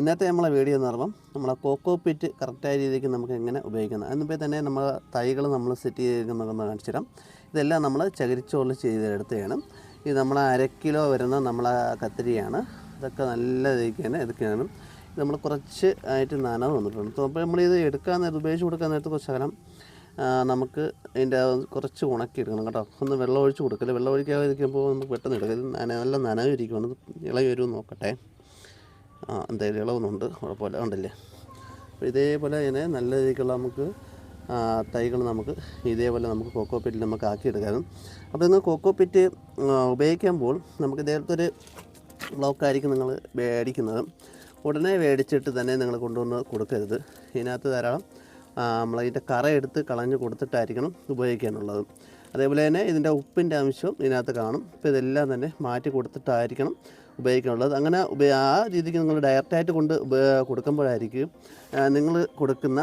ഇന്നത്തെ നമ്മളെ വീഡിയോ എന്ന് പറയുമ്പം നമ്മളെ കോക്കോ പിറ്റ് കറക്റ്റായ രീതിക്ക് നമുക്ക് എങ്ങനെ ഉപയോഗിക്കുന്നത്? അതിനുമ്പോൾ തന്നെ നമ്മൾ തൈകൾ നമ്മൾ സെറ്റ് ചെയ്തിരിക്കുന്നതെന്ന് കാണിച്ചു തരാം. ഇതെല്ലാം നമ്മൾ ചകിരിച്ചോറിൽ ചെയ്തെടുത്തതാണ്. ഇത് നമ്മൾ അര കിലോ വരുന്ന നമ്മളെ കത്തിരിയാണ്. ഇതൊക്കെ നല്ല രീതിക്ക് തന്നെ എടുക്കുകയാണ്. ഇത് നമ്മൾ കുറച്ച് ആയിട്ട് നനവ് വന്നിട്ടുണ്ട്. അപ്പോൾ നമ്മളിത് എടുക്കാൻ നേരത്ത് ഉപയോഗിച്ച് കൊടുക്കാൻ നേരത്ത് കുറച്ച് കാലം നമുക്ക് ഇതിന്റെ കുറച്ച് ഉണക്കി എടുക്കണം കേട്ടോ. ഒന്ന് വെള്ളം ഒഴിച്ച് കൊടുക്കല്ലേ? വെള്ളം ഒഴിക്കാതെ ഇരിക്കുമ്പോൾ നമുക്ക് പെട്ടെന്ന് എടുക്കാം. ഇത് നല്ല നനവിരിക്കുകയാണ് ഇത് ഇളകി വരുമെന്ന് നോക്കട്ടെ. ആ എന്തായാലും ഇളവുന്നുണ്ട്. കുഴപ്പമില്ല ഉണ്ടല്ലേ അപ്പോൾ ഇതേപോലെ തന്നെ നല്ല രീതിക്കുള്ള നമുക്ക് തൈകൾ നമുക്ക് ഇതേപോലെ നമുക്ക് കൊക്കോ പിറ്റിൽ നമുക്ക് ആക്കിയെടുക്കാനും. അപ്പോൾ നിങ്ങൾ കൊക്കോ പിറ്റ് ഉപയോഗിക്കുമ്പോൾ നമുക്ക് ഇതേപോലത്തെ ഒരു ബ്ലോക്കായിരിക്കും നിങ്ങൾ മേടിക്കുന്നത്. ഉടനെ മേടിച്ചിട്ട് തന്നെ നിങ്ങൾ കൊണ്ടുവന്ന് കൊടുക്കരുത്. ഇതിനകത്ത് ധാരാളം നമ്മളതിന്റെ കറ എടുത്ത് കളഞ്ഞ് കൊടുത്തിട്ടായിരിക്കണം ഉപയോഗിക്കാനുള്ളത്. അതേപോലെ തന്നെ ഇതിന്റെ ഉപ്പിന്റെ അംശവും ഇതിനകത്ത് കാണും. അപ്പോൾ ഇതെല്ലാം തന്നെ മാറ്റി കൊടുത്തിട്ടായിരിക്കണം ഉപയോഗിക്കാനുള്ളത്. അങ്ങനെ ആ രീതിക്ക് നിങ്ങൾ ഡയറക്റ്റായിട്ട് കൊണ്ട് കൊടുക്കുമ്പോഴായിരിക്കും നിങ്ങൾ കൊടുക്കുന്ന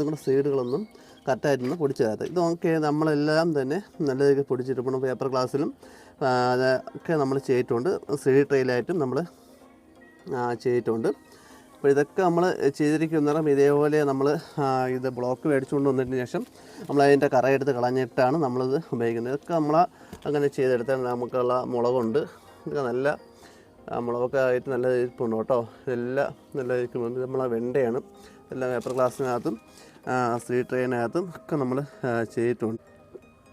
നിങ്ങളുടെ സീഡുകളൊന്നും കറക്റ്റായിട്ടൊന്നും പൊടിച്ചു തരാത്തത്. ഇതൊക്കെ നമ്മളെല്ലാം തന്നെ നല്ല രീതിയിൽ പൊടിച്ചിട്ട് പോകണം പേപ്പർ ഗ്ലാസ്സിലും ഒക്കെ നമ്മൾ ചെയ്തിട്ടുണ്ട്. സീഡ് ട്രെയിലായിട്ടും നമ്മൾ ചെയ്തിട്ടുണ്ട്. അപ്പോൾ ഇതൊക്കെ നമ്മൾ ചെയ്തിരിക്കുന്ന ഇതേപോലെ നമ്മൾ ഇത് ബ്ലോക്ക് മേടിച്ചുകൊണ്ട് വന്നതിന് ശേഷം നമ്മൾ അതിന്റെ കറയെടുത്ത് കളഞ്ഞിട്ടാണ് നമ്മളിത് ഉപയോഗിക്കുന്നത്. ഇതൊക്കെ നമ്മൾ അങ്ങനെ ചെയ്തെടുത്താൽ നമുക്കുള്ള മുളകുണ്ട്. ഇതൊക്കെ നല്ല മുളകൊക്കെ ആയിട്ട് നല്ല ഇരിപ്പുണ്ട് കേട്ടോ. ഇതെല്ലാം നല്ല ഇരിക്കുന്നുണ്ട് നമ്മളെ വെണ്ടയാണ്. എല്ലാം പേപ്പർ ഗ്ലാസ്സിനകത്തും സ്ട്രീറ്റ് ട്രെയിനകത്തും ഒക്കെ നമ്മൾ ചെയ്തിട്ടുണ്ട്.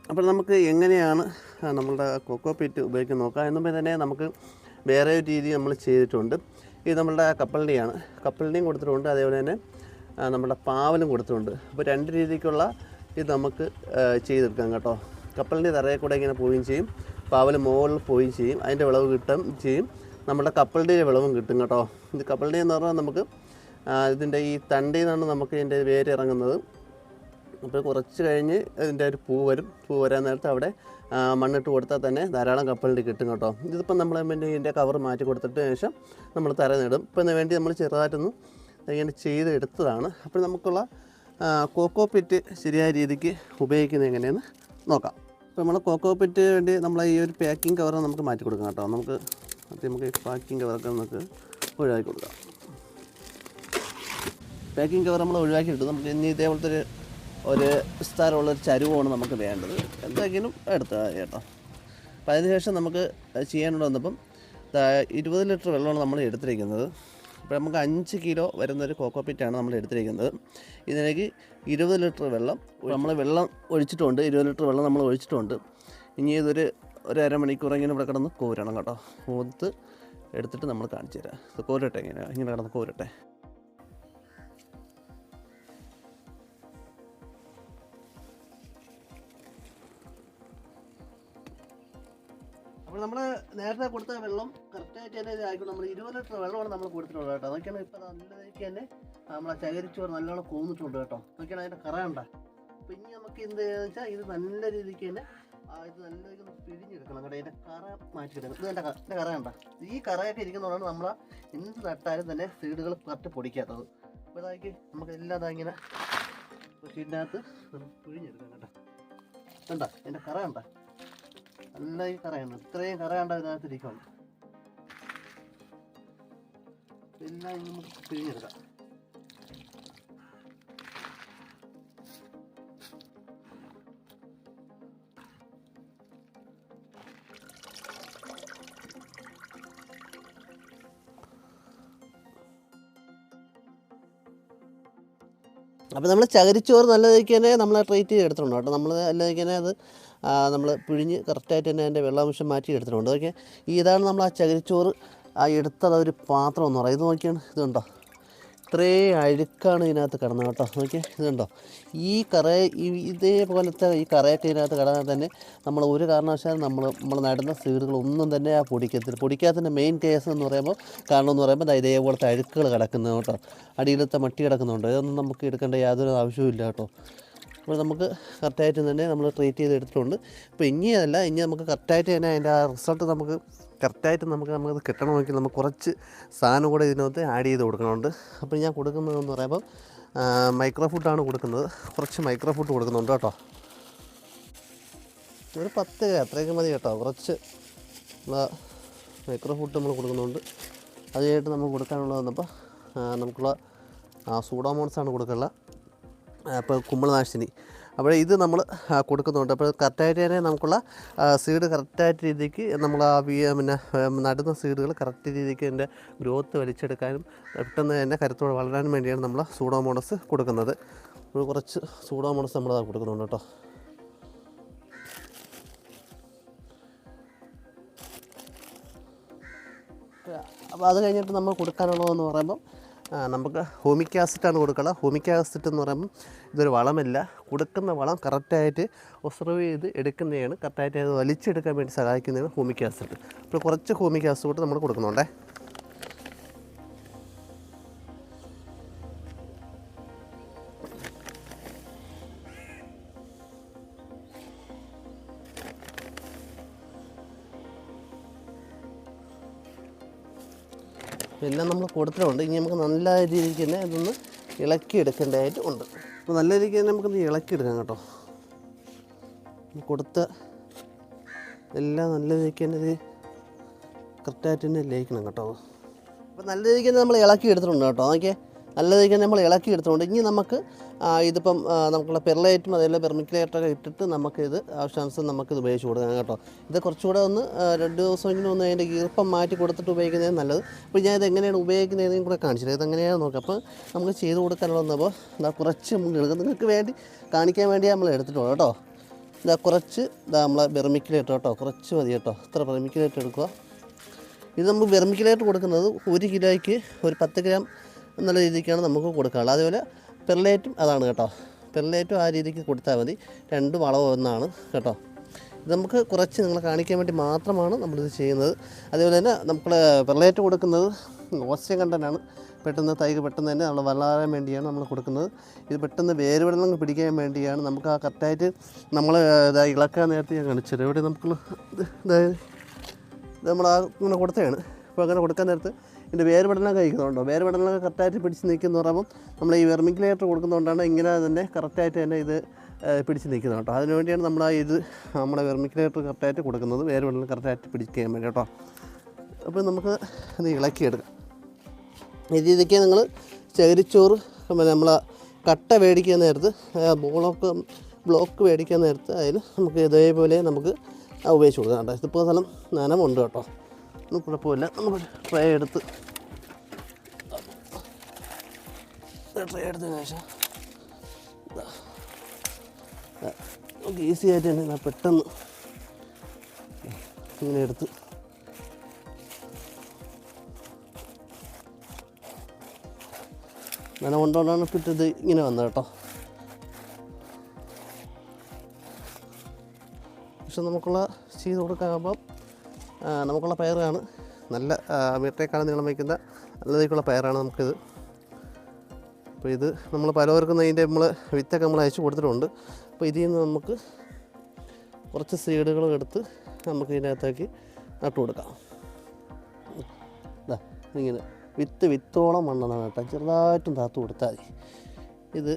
അപ്പോൾ നമുക്ക് എങ്ങനെയാണ് നമ്മളുടെ കൊക്കോ പീറ്റ് ഉപയോഗിക്കാൻ നോക്കാം. എന്നുമ്പോൾ തന്നെ നമുക്ക് വേറെ ഒരു രീതി നമ്മൾ ചെയ്തിട്ടുണ്ട്. ഇത് നമ്മളുടെ കപ്പലിന്റെയാണ്. കപ്പലിന്റെയും കൊടുത്തിട്ടുണ്ട്. അതേപോലെ തന്നെ നമ്മുടെ പാവലും കൊടുത്തിട്ടുണ്ട്. അപ്പോൾ രണ്ട് രീതിക്കുള്ള ഇത് നമുക്ക് ചെയ്തെടുക്കാം കേട്ടോ. കപ്പലിന്റെ തറയിൽ കൂടെ ഇങ്ങനെ പോവുകയും ചെയ്യും. പാവൽ മുകളിൽ പോവുകയും ചെയ്യും. അതിന്റെ വിളവ് കിട്ടുകയും ചെയ്യും. നമ്മുടെ കപ്പളുടെ വിളവും കിട്ടും കേട്ടോ. ഇത് കപ്പളുടെ എന്ന് പറഞ്ഞാൽ നമുക്ക് ഇതിന്റെ ഈ തണ്ടയിൽ നിന്നാണ് നമുക്ക് ഇതിന്റെ വേര് ഇറങ്ങുന്നത്. അപ്പോൾ കുറച്ച് കഴിഞ്ഞ് ഇതിന്റെ ഒരു പൂ വരും. പൂ വരാൻ നേരത്ത് അവിടെ മണ്ണിട്ട് കൊടുത്താൽ തന്നെ ധാരാളം കപ്പലിന്റെ കിട്ടും കേട്ടോ. ഇതിപ്പം നമ്മൾ പിന്നെ ഇതിന്റെ കവർ മാറ്റി കൊടുത്തിട്ട് ശേഷം നമ്മൾ തര നേടും. ഇപ്പം ഇതിന് വേണ്ടി നമ്മൾ ചെറുതായിട്ടൊന്ന് ഇങ്ങനെ ചെയ്ത് എടുത്തതാണ്. അപ്പോൾ നമുക്കുള്ള കോക്കോ പിറ്റ് ശരിയായ രീതിക്ക് ഉപയോഗിക്കുന്നത് എങ്ങനെയെന്ന് നോക്കാം. അപ്പോൾ നമ്മൾ കോക്കോ പിറ്റ് വേണ്ടി നമ്മൾ ഈ ഒരു പാക്കിംഗ് കവർ നമുക്ക് മാറ്റി കൊടുക്കാം കേട്ടോ. നമുക്ക് അത് നമുക്ക് പാക്കിംഗ് കവറൊക്കെ നമുക്ക് ഒഴിവാക്കി കൊടുക്കാം. പാക്കിംഗ് കവർ നമ്മൾ ഒഴിവാക്കിയിട്ട് നമുക്ക് ഇനി ഇതേപോലത്തെ ഒരു ഒരു വിസ്താരമുള്ള ഒരു ചരുവാണ് നമുക്ക് വേണ്ടത്. എന്തെങ്കിലും എടുത്താൽ കേട്ടോ. അപ്പം അതിനുശേഷം നമുക്ക് ചെയ്യാനുള്ള വന്നപ്പം ഇരുപത് ലിറ്റർ വെള്ളമാണ് നമ്മൾ എടുത്തിരിക്കുന്നത്. അപ്പോൾ നമുക്ക് അഞ്ച് കിലോ വരുന്നൊരു കോക്കോ പിറ്റാണ് നമ്മൾ എടുത്തിരിക്കുന്നത്. ഇതിലേക്ക് ഇരുപത് ലിറ്റർ വെള്ളം നമ്മൾ വെള്ളം ഒഴിച്ചിട്ടുണ്ട്. ഇരുപത് ലിറ്റർ വെള്ളം നമ്മൾ ഒഴിച്ചിട്ടുണ്ട്. ഇനി ഇതൊരു ഒരു അരമണിക്കൂർ ഇങ്ങനെ ഇവിടെ കിടന്ന് കോരണം കേട്ടോ. കോർത്ത് എടുത്തിട്ട് നമ്മൾ കാണിച്ചു തരാം. കോരട്ടെ ഇങ്ങനെ ഇങ്ങനെ കിടന്ന് കോരട്ടെ. അപ്പോൾ നമ്മൾ നേരത്തെ കൊടുത്ത വെള്ളം കറക്റ്റായിട്ട് തന്നെ ഇതായിരിക്കും. നമ്മൾ ഇരുപത് ലിറ്റർ വെള്ളമാണ് നമ്മൾ കൊടുത്തിട്ടുള്ളത് കേട്ടോ. അതൊക്കെയാണ് ഇപ്പോൾ നല്ലതായിട്ട് തന്നെ നമ്മളെ ചകരിച്ചോറ് നല്ലോണം കോന്നിട്ടുണ്ട് കേട്ടോ. അതൊക്കെയാണ് അതിന്റെ കറ കണ്ട. അപ്പോൾ ഇനി നമുക്ക് എന്ത് ചെയ്യാന്ന് വെച്ചാൽ ഇത് നല്ല രീതിക്ക് തന്നെ ഇത് നല്ലൊരു പിഴിഞ്ഞെടുക്കണം കേട്ടോ. ഇതിന്റെ കറ മാറ്റിയെടുക്കണം ഇത് എന്റെ എന്റെ കറ ഈ കറയൊക്കെ ഇരിക്കുന്നതുകൊണ്ടാണ് നമ്മൾ എന്ത് നട്ടാലും തന്നെ സീഡുകൾ കറക്റ്റ് പൊടിക്കാത്തത്. അപ്പോൾ ഇതാക്കി നമുക്ക് എല്ലാം ഇങ്ങനെ ഇങ്ങനെ ഷീറ്റിനകത്ത് പിഴിഞ്ഞെടുക്കാം കേട്ടോ. കണ്ട? എന്റെ കറ കണ്ട? നല്ല ഈ കറയാണ് ഇത്രയും കറ കണ്ട ഇതിനകത്ത് ഇരിക്കണം എല്ലാം നമുക്ക് പിഴിഞ്ഞെടുക്കാം. അപ്പോൾ നമ്മൾ ചകരിച്ചോറ് നല്ല രീതിക്ക് തന്നെ നമ്മൾ ട്രീറ്റ് ചെയ്ത് എടുത്തിട്ടുണ്ട് കേട്ടോ. നമ്മൾ അല്ലെങ്കിൽ തന്നെ അത് നമ്മൾ പിഴിഞ്ഞ് കറക്റ്റായിട്ട് തന്നെ അതിന്റെ വെള്ളാംശം മാറ്റി എടുത്തിട്ടുണ്ട്. ഓക്കെ ഈ ഇതാണ് നമ്മൾ ആ ചകരിച്ചോറ് ആ എടുത്തത് ഒരു പാത്രം എന്ന് പറയുന്നത്. ഇത് നോക്കിയാണ്. ഇത് ഇത്രയും അഴുക്കാണ് ഇതിനകത്ത് കിടന്നത് കേട്ടോ. നോക്കിയേ ഇത് കണ്ടോ? ഈ കറ ഇതേപോലത്തെ ഈ കറയൊക്കെ ഇതിനകത്ത് കിടന്നാൽ തന്നെ നമ്മൾ ഒരു കാരണവശാലും നമ്മൾ നമ്മൾ നടുന്ന സീഡുകളൊന്നും തന്നെ ആ പൊടിക്കത്തില്ല പൊടിക്കാത്തതിന്റെ മെയിൻ കേസ് എന്ന് പറയുമ്പോൾ കാരണം എന്ന് പറയുമ്പോൾ ഇതേപോലത്തെ അഴുക്കുകൾ കിടക്കുന്നത് കേട്ടോ. അടിയിലത്തെ മട്ടി കിടക്കുന്നുണ്ട്. ഇതൊന്നും നമുക്ക് എടുക്കേണ്ട യാതൊരു ആവശ്യവുമില്ല കേട്ടോ. അപ്പോൾ നമുക്ക് കറക്റ്റായിട്ട് തന്നെ നമ്മൾ ട്രീറ്റ് ചെയ്ത് എടുത്തിട്ടുണ്ട് അപ്പോൾ ഇനി അതല്ല ഇനി നമുക്ക് കറക്റ്റായിട്ട് തന്നെ അതിന്റെ ആ റിസൾട്ട് നമുക്ക് കറക്റ്റായിട്ട് നമുക്ക് നമുക്കത് കിട്ടണമെങ്കിൽ നമുക്ക് കുറച്ച് സാധനം കൂടെ ഇതിനകത്ത് ആഡ് ചെയ്ത് കൊടുക്കണമുണ്ട്. അപ്പോൾ ഞാൻ കൊടുക്കുന്നതെന്ന് പറയുമ്പോൾ മൈക്രോ ഫുഡാണ് കൊടുക്കുന്നത്. കുറച്ച് മൈക്രോ ഫുഡ് കൊടുക്കുന്നുണ്ട് കേട്ടോ. ഒരു പത്ത് അത്രയൊക്കെ മതി കേട്ടോ. കുറച്ച് മൈക്രോ ഫുഡ് നമ്മൾ കൊടുക്കുന്നുണ്ട്. അത് കഴിഞ്ഞിട്ട് നമ്മൾ കൊടുക്കാനുള്ളത് വന്നപ്പോൾ നമുക്കുള്ള സൂഡോമോൺസാണ് കൊടുക്കുക അപ്പോൾ കുമ്പളനാശിനി. അപ്പോൾ ഇത് നമ്മൾ കൊടുക്കുന്നുണ്ട്. അപ്പോൾ കറക്റ്റായിട്ട് തന്നെ നമുക്കുള്ള സീഡ് കറക്റ്റായിട്ട് രീതിക്ക് നമ്മൾ ആ പിന്നെ നടുന്ന സീഡുകൾ കറക്റ്റ് രീതിക്ക് അതിന്റെ ഗ്രോത്ത് വലിച്ചെടുക്കാനും പെട്ടെന്ന് തന്നെ കരുത്തോടെ വളരാനും വേണ്ടിയാണ് നമ്മൾ സൂഡോമോണസ് കൊടുക്കുന്നത്. കുറച്ച് സൂഡോമോണസ് നമ്മൾ കൊടുക്കുന്നുണ്ട് കേട്ടോ. അപ്പോൾ അത് കഴിഞ്ഞിട്ട് നമ്മൾ കൊടുക്കാനുള്ളതെന്ന് പറയുമ്പം നമുക്ക് ഹോമിക് ആസിഡാണ് കൊടുക്കുക ഹോമിക് ആസിഡ് എന്ന് പറയുമ്പോൾ ഇതൊരു വളമല്ല. കൊടുക്കുന്ന വളം കറക്റ്റായിട്ട് ഒബ്സർവ് ചെയ്ത് എടുക്കുന്നതാണ്. കറക്റ്റായിട്ട് അത് വലിച്ചെടുക്കാൻ വേണ്ടി സഹായിക്കുന്നതാണ് ഹോമിക് ആസിഡ്. അപ്പോൾ കുറച്ച് ഹോമിക് ആസിഡ് കൂട്ട് നമ്മൾ കൊടുക്കുന്നുണ്ടേ. എല്ലാം നമ്മൾ കൊടുത്തിട്ടുണ്ട്. ഇനി നമുക്ക് നല്ല രീതിക്ക് തന്നെ ഇതൊന്ന് ഇളക്കിയെടുക്കേണ്ടതായിട്ട് ഉണ്ട്. അപ്പോൾ നല്ല രീതിക്ക് തന്നെ നമുക്കൊന്ന് ഇളക്കിയെടുക്കാം കേട്ടോ. കൊടുത്ത എല്ലാം നല്ല രീതിക്ക് തന്നെ ഇത് കറക്റ്റായിട്ട് തന്നെ ലയിക്കണം കേട്ടോ. അപ്പോൾ നല്ല രീതിക്ക് തന്നെ നമ്മൾ ഇളക്കി എടുത്തിട്ടുണ്ട് കേട്ടോ. നോക്കിയേ. നല്ല രീതിക്ക് തന്നെ നമ്മൾ ഇളക്കി എടുത്തുകൊണ്ട് ഇനി നമുക്ക് ഇതിപ്പം നമുക്കുള്ള പെർലൈറ്റും അതേപോലെ പെർമിക്കുലേറ്ററൊക്കെ ഇട്ടിട്ട് നമുക്കിത് ആവശ്യാനുസരണം നമുക്കിത് ഉപയോഗിച്ച് കൊടുക്കാം കേട്ടോ. ഇത് കുറച്ചുകൂടെ ഒന്ന് രണ്ട് ദിവസമെങ്കിലും ഒന്ന് അതിന്റെ ഈർപ്പം മാറ്റി കൊടുത്തിട്ട് ഉപയോഗിക്കുന്നത് നല്ലത്. അപ്പോൾ ഞാൻ ഇത് എങ്ങനെയാണ് ഉപയോഗിക്കുന്നതെന്നും കൂടെ കാണിച്ചില്ല. ഇത് എങ്ങനെയാണ് നോക്കാം. അപ്പോൾ നമുക്ക് ചെയ്ത് കൊടുക്കാനുള്ളതെന്നപ്പോൾ ഇതാ കുറച്ച് നമുക്ക് എടുക്കാം. നിങ്ങൾക്ക് വേണ്ടി കാണിക്കാൻ വേണ്ടി നമ്മൾ എടുത്തിട്ടുള്ളൂ കേട്ടോ. ഇതാ കുറച്ച് ഇതാ നമ്മളെ ബെർമിക്കുലേറ്റർ കേട്ടോ. കുറച്ച് മതി കേട്ടോ. ഇത്ര ബെർമിക്കുലേറ്റർ എടുക്കുക. ഇത് നമ്മൾ വെർമിക്കലായിട്ട് കൊടുക്കുന്നത് ഒരു കിലോയ്ക്ക് ഒരു പത്ത് ഗ്രാം എന്നുള്ള രീതിക്കാണ് നമുക്ക് കൊടുക്കാനുള്ളത്. അതേപോലെ പെർലേറ്റും അതാണ് കേട്ടോ. പെർലേറ്റും ആ രീതിക്ക് കൊടുത്താൽ മതി. രണ്ടും അളവ് ഒന്നാണ് കേട്ടോ. ഇത് നമുക്ക് കുറച്ച് നിങ്ങളെ കാണിക്കാൻ വേണ്ടി മാത്രമാണ് നമ്മളിത് ചെയ്യുന്നത്. അതേപോലെ തന്നെ നമ്മൾ പെർലേറ്റ് കൊടുക്കുന്നത് ഓസ്യം കണ്ടനാണ് പെട്ടെന്ന് തൈക്ക് പെട്ടെന്ന് തന്നെ നമ്മൾ വളരാൻ വേണ്ടിയാണ് നമ്മൾ കൊടുക്കുന്നത്. ഇത് പെട്ടെന്ന് വേരുവെള്ളം പിടിക്കാൻ വേണ്ടിയാണ് നമുക്ക് ആ കറക്റ്റായിട്ട് നമ്മൾ ഇളക്കാൻ നേരത്തെ ഞാൻ കാണിച്ചത് ഇവിടെ നമുക്ക് ഇതായത് നമ്മൾ ആ ഇങ്ങനെ കൊടുത്തതാണ്. അപ്പോൾ അങ്ങനെ കൊടുക്കാൻ നേരത്ത് ഇതിന്റെ വേരുപടലം കഴിക്കുന്നുണ്ടോ? വേർപെടലൊക്കെ കറക്റ്റായിട്ട് പിടിച്ച് നിൽക്കുന്ന പറയുമ്പോൾ നമ്മൾ ഈ വെർമിക്കുലേറ്റർ കൊടുക്കുന്നതുകൊണ്ടാണ് ഇങ്ങനെ തന്നെ കറക്റ്റായിട്ട് തന്നെ ഇത് പിടിച്ച് നിൽക്കുന്നത് കേട്ടോ. അതിന് വേണ്ടിയാണ് നമ്മൾ ആ ഇത് നമ്മുടെ വെർമിക്കുലേറ്റർ കറക്റ്റായിട്ട് കൊടുക്കുന്നത്. വേരുപടലം കറക്റ്റായിട്ട് പിടിക്കാൻ വേണ്ടി കേട്ടോ. അപ്പോൾ നമുക്ക് ഇത് ഇളക്കിയെടുക്കാം. ഈ രീതിക്ക് നിങ്ങൾ ചകിരിച്ചോറ് നമ്മൾ കട്ട മേടിക്കാൻ നേരത്ത് ആ ബ്ലോക്ക് മേടിക്കാൻ നേരത്ത് അതിൽ നമുക്ക് ഇതേപോലെ നമുക്ക് ഉപയോഗിച്ച് കൊടുക്കാം കേട്ടോ. ഇതിപ്പോൾ സ്ഥലം നനമുണ്ട് കേട്ടോ. ഒന്നും കുഴപ്പമില്ല. നമ്മൾ ട്രേ എടുത്ത്. ട്രേ എടുത്തതിന് ശേഷം. നമുക്ക് ഈസി ആയിട്ട് തന്നെ പെട്ടെന്ന് ഇങ്ങനെ എടുത്ത്. നന കൊണ്ടോണ്ടാണ് ഇപ്പം ഇത് ഇങ്ങനെ വന്നത് കേട്ടോ. പക്ഷെ നമുക്കുള്ള ചെയ്ത് കൊടുക്കാകുമ്പം നമുക്കുള്ള പയറാണ്. നല്ല മീറ്ററേക്കാളും നീളം വയ്ക്കുന്ന നല്ല രീതിക്കുള്ള പയറാണ് നമുക്കിത്. അപ്പോൾ ഇത് നമ്മൾ പലവർക്കും അതിന്റെ നമ്മൾ വിത്തൊക്കെ നമ്മൾ അയച്ചു കൊടുത്തിട്ടുണ്ട്. അപ്പോൾ ഇതിൽ നിന്ന് നമുക്ക് കുറച്ച് സീഡുകൾ എടുത്ത് നമുക്ക് ഇതിനകത്തേക്ക് നട്ടു കൊടുക്കാം. ഇങ്ങനെ വിത്ത് വിത്തോളം മണ്ണെന്നാണ് കേട്ടോ. ചെറുതായിട്ടും താത്തു കൊടുത്താൽ മതി. ഇത്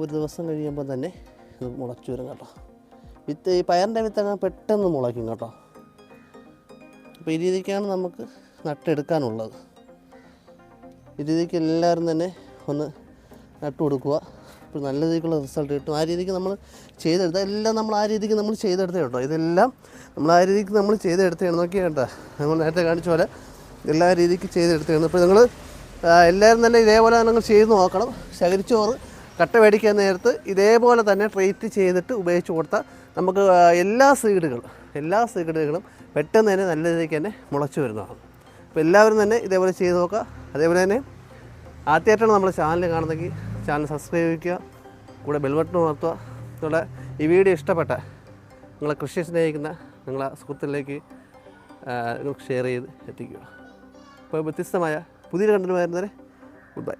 ഒരു ദിവസം കഴിയുമ്പോൾ തന്നെ ഇത് മുളച്ചു വരും കേട്ടോ. വിത്ത് ഈ പയറിന്റെ വിത്ത് അങ്ങനെ പെട്ടെന്ന് മുളയ്ക്കും കേട്ടോ. അപ്പോൾ ഈ രീതിക്കാണ് നമുക്ക് നട്ടെടുക്കാനുള്ളത്. ഈ രീതിക്ക് എല്ലാവരും തന്നെ ഒന്ന് നട്ടു കൊടുക്കുക. അപ്പോൾ നല്ല രീതിക്കുള്ള റിസൾട്ട് കിട്ടും. ആ രീതിക്ക് നമ്മൾ ചെയ്തെടുത്ത എല്ലാം നമ്മൾ ആ രീതിക്ക് നമ്മൾ ചെയ്തെടുത്തേ കേട്ടോ ഇതെല്ലാം നമ്മൾ ആ രീതിക്ക് നമ്മൾ ചെയ്തെടുത്തതാണ് നോക്കിയാൽ കേട്ടോ നമ്മൾ നേരത്തെ കാണിച്ച പോലെ എല്ലാ രീതിക്ക് ചെയ്തെടുത്തതാണ് അപ്പോൾ നിങ്ങൾ എല്ലാവരും തന്നെ ഇതേപോലെ നിങ്ങൾ ചെയ്ത് നോക്കണം. ശകരിച്ചോറ് കട്ട മേടിക്കാൻ നേരത്ത് ഇതേപോലെ തന്നെ ട്രീറ്റ് ചെയ്തിട്ട് ഉപയോഗിച്ച് കൊടുത്താൽ നമുക്ക് എല്ലാ സീഡുകളും എല്ലാ സീക്രട്ടുകളും പെട്ടെന്ന് തന്നെ നല്ല രീതിക്ക് തന്നെ മുളച്ചു വരുന്നതാണ്. അപ്പോൾ എല്ലാവരും തന്നെ ഇതേപോലെ ചെയ്ത് നോക്കുക. അതേപോലെ തന്നെ ആദ്യമായിട്ടാണ് നമ്മുടെ ചാനൽ കാണുന്നെങ്കിൽ ചാനൽ സബ്സ്ക്രൈബ് ചെയ്യുക കൂടെ ബെൽബട്ടൺ ഉണർത്തുക. ഇതോടെ ഈ വീഡിയോ ഇഷ്ടപ്പെട്ട നിങ്ങളെ കൃഷി സ്നേഹിക്കുന്ന നിങ്ങളെ സുഹൃത്തിലേക്ക് നിങ്ങൾക്ക് ഷെയർ ചെയ്ത് എത്തിക്കുക. അപ്പോൾ വ്യത്യസ്തമായ പുതിയൊരു കണ്ടന്റ് വരുന്നവരെ ഗുഡ് ബൈ